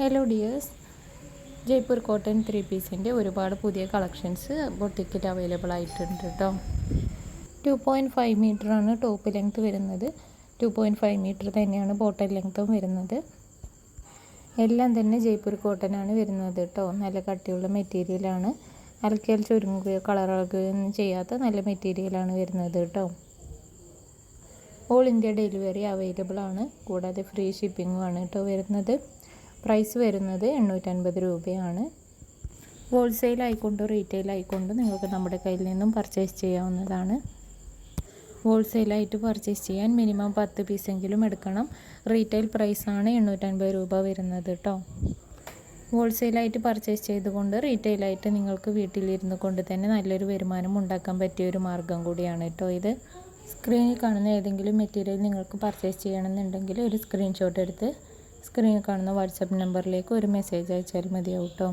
Hello dears Jaipur cotton three പീസിന്റെ ഒരുപാട് പുതിയ കളക്ഷൻസ് ബൊട്ടിക്കിൽ അവൈലബിൾ ആയിട്ടുണ്ട് കേട്ടോ ടു പോയിന്റ് ഫൈവ് മീറ്ററാണ് ടോപ്പ് ലെങ്ത് വരുന്നത്. ടു പോയിന്റ് ഫൈവ് മീറ്റർ തന്നെയാണ് ബോട്ടൽ ലെങ്ത്തും വരുന്നത്. എല്ലാം തന്നെ ജയ്പൂർ കോട്ടൺ ആണ് വരുന്നത് കേട്ടോ നല്ല കട്ടിയുള്ള മെറ്റീരിയലാണ് അലക്കിയാൽ ചുരുങ്ങുകയോ കളറാകുകയോ ഒന്നും ചെയ്യാത്ത നല്ല മെറ്റീരിയലാണ് വരുന്നത് കേട്ടോ ഓൾ ഇന്ത്യ ഡെലിവറി അവൈലബിൾ ആണ്. കൂടാതെ ഫ്രീ ഷിപ്പിങ്ങുമാണ് കേട്ടോ വരുന്നത്. പ്രൈസ് വരുന്നത് എണ്ണൂറ്റൻപത് രൂപയാണ്. ഹോൾസെയിൽ ആയിക്കൊണ്ടോ റീറ്റെയിൽ ആയിക്കൊണ്ടോ നിങ്ങൾക്ക് നമ്മുടെ കയ്യിൽ നിന്നും പർച്ചേസ് ചെയ്യാവുന്നതാണ്. ഹോൾസെയിലായിട്ട് പർച്ചേസ് ചെയ്യാൻ മിനിമം പത്ത് പീസെങ്കിലും എടുക്കണം. റീറ്റെയിൽ പ്രൈസാണ് എണ്ണൂറ്റൻപത് രൂപ വരുന്നത് കേട്ടോ ഹോൾസെയിലായിട്ട് പർച്ചേസ് ചെയ്തുകൊണ്ട് റീറ്റെയിലായിട്ട് നിങ്ങൾക്ക് വീട്ടിലിരുന്ന് കൊണ്ട് തന്നെ നല്ലൊരു വരുമാനം ഉണ്ടാക്കാൻ പറ്റിയ ഒരു മാർഗം കൂടിയാണ് കേട്ടോ ഇത്. സ്ക്രീനിൽ കാണുന്ന ഏതെങ്കിലും മെറ്റീരിയൽ നിങ്ങൾക്ക് പർച്ചേസ് ചെയ്യണമെന്നുണ്ടെങ്കിൽ ഒരു സ്ക്രീൻഷോട്ട് എടുത്ത് സ്ക്രീനിൽ കാണുന്ന വാട്സപ്പ് നമ്പറിലേക്ക് ഒരു മെസ്സേജ് അയച്ചാൽ മതിയാവും കേട്ടോ.